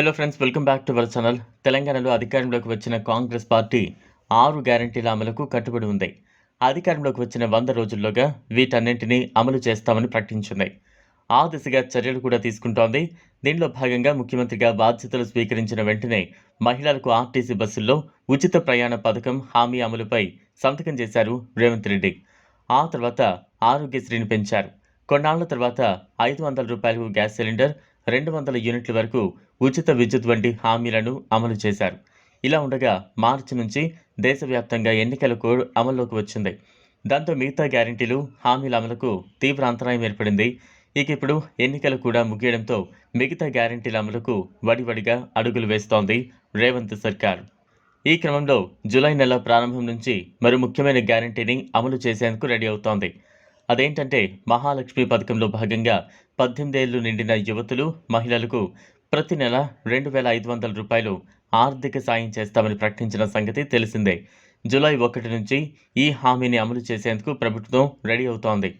Hello friends welcome back to our channel తెలంగాణలో అధికారంలోకి వచ్చిన కాంగ్రెస్ పార్టీ ఆరు గ్యారంటీల అమలుకు కట్టుబడి ఉంది. అధికారంలోకి వచ్చిన వంద రోజుల్లోగా వీటన్నింటినీ అమలు చేస్తామని ప్రకటించింది. ఆ దిశగా చర్యలు కూడా తీసుకుంటోంది. దీనిలో భాగంగా ముఖ్యమంత్రిగా బాధ్యతలు స్వీకరించిన వెంటనే మహిళలకు ఆర్టీసీ బస్సుల్లో ఉచిత ప్రయాణ పథకం హామీ అమలుపై సంతకం చేశారు రేవంత్ రెడ్డి. ఆ తర్వాత ఆరోగ్యశ్రీని పెంచారు. కొన్నాళ్ళ తర్వాత ఐదు వందల రూపాయలకు గ్యాస్ సిలిండర్ రెండు వందల యూనిట్ల వరకు ఉచిత విద్యుత్ వంటి హామీలను అమలు చేశారు. ఇలా ఉండగా మార్చి నుంచి దేశవ్యాప్తంగా ఎన్నికల కోడ్ అమల్లోకి వచ్చింది. దాంతో మిగతా గ్యారంటీలు హామీల అమలుకు తీవ్ర అంతరాయం ఏర్పడింది. ఇక ఇప్పుడు ఎన్నికలు కూడా ముగియడంతో మిగతా గ్యారంటీల అమలుకు వడివడిగా అడుగులు వేస్తోంది రేవంత్ సర్కార్. ఈ క్రమంలో జూలై నెల ప్రారంభం నుంచి మరో ముఖ్యమైన గ్యారంటీని అమలు చేసేందుకు రెడీ అవుతోంది. అదేంటంటే మహాలక్ష్మి పథకంలో భాగంగా పద్దెనిమిదేళ్ళు నిండిన యువతులు మహిళలకు ప్రతి నెల రెండు వేల ఐదు వందల రూపాయలు ఆర్థిక సాయం చేస్తామని ప్రకటించిన సంగతి తెలిసిందే. జూలై ఒకటి నుంచి ఈ హామీని అమలు చేసేందుకు ప్రభుత్వం రెడీ అవుతోంది.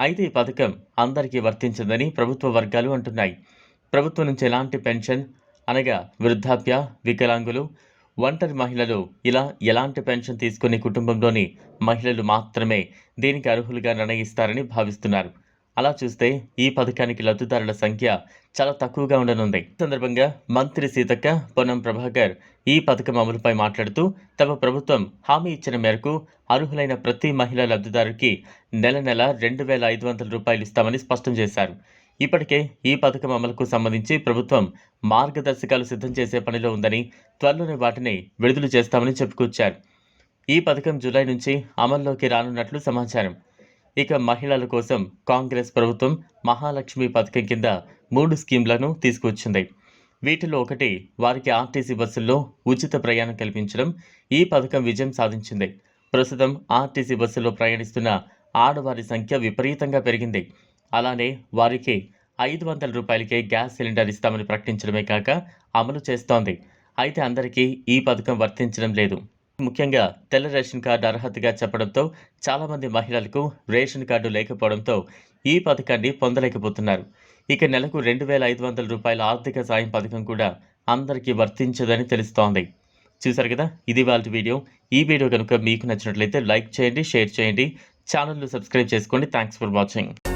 అయితే ఈ పథకం అందరికీ వర్తించదని ప్రభుత్వ వర్గాలు అంటున్నాయి. ప్రభుత్వం నుంచి ఎలాంటి పెన్షన్ అనగా వృద్ధాప్య వికలాంగులు ఒంటరి మహిళలు ఇలా ఎలాంటి పెన్షన్ తీసుకునే కుటుంబంలోని మహిళలు మాత్రమే దీనికి అర్హులుగా నిర్ణయిస్తారని భావిస్తున్నారు. అలా చూస్తే ఈ పథకానికి లబ్ధిదారుల సంఖ్య చాలా తక్కువగా ఉండనుంది. ఈ సందర్భంగా మంత్రి సీతక్క పొన్నం ప్రభాకర్ ఈ పథకం అమలుపై మాట్లాడుతూ తమ ప్రభుత్వం హామీ ఇచ్చిన మేరకు అర్హులైన ప్రతి మహిళా లబ్ధిదారుకి నెల నెల రెండు వేల ఐదు వందల రూపాయలు ఇస్తామని స్పష్టం చేశారు. ఇప్పటికే ఈ పథకం అమలుకు సంబంధించి ప్రభుత్వం మార్గదర్శకాలు సిద్ధం చేసే పనిలో ఉందని త్వరలోనే వాటిని విడుదల చేస్తామని చెప్పుకొచ్చారు. ఈ పథకం జూలై నుంచి అమల్లోకి రానున్నట్లు సమాచారం. ఇక మహిళల కోసం కాంగ్రెస్ ప్రభుత్వం మహాలక్ష్మి పథకం కింద మూడు స్కీమ్లను తీసుకొచ్చింది వీటిలో ఒకటి వారికి ఆర్టీసీ బస్సుల్లో ఉచిత ప్రయాణం కల్పించడం ఈ పథకం విజయం సాధించింది. ప్రస్తుతం ఆర్టీసీ బస్సులో ప్రయాణిస్తున్న ఆడవారి సంఖ్య విపరీతంగా పెరిగింది. అలానే వారికి ఐదు వందల రూపాయలకే గ్యాస్ సిలిండర్ ఇస్తామని ప్రకటించడమే కాక అమలు చేస్తోంది. అయితే అందరికీ ఈ పథకం వర్తించడం లేదు. ముఖ్యంగా తెల్ల రేషన్ కార్డు అర్హతగా చెప్పడంతో చాలామంది మహిళలకు రేషన్ కార్డు లేకపోవడంతో ఈ పథకాన్ని పొందలేకపోతున్నారు. ఇక నెలకు రెండు వేల ఐదు వందల రూపాయల ఆర్థిక సాయం పథకం కూడా అందరికీ వర్తించదని తెలుస్తోంది. చూసారు కదా? ఇది వాళ్ళ వీడియో. ఈ వీడియో కనుక మీకు నచ్చినట్లయితే లైక్ చేయండి షేర్ చేయండి. ఛానల్ను సబ్స్క్రైబ్ చేసుకోండి. Thanks for watching.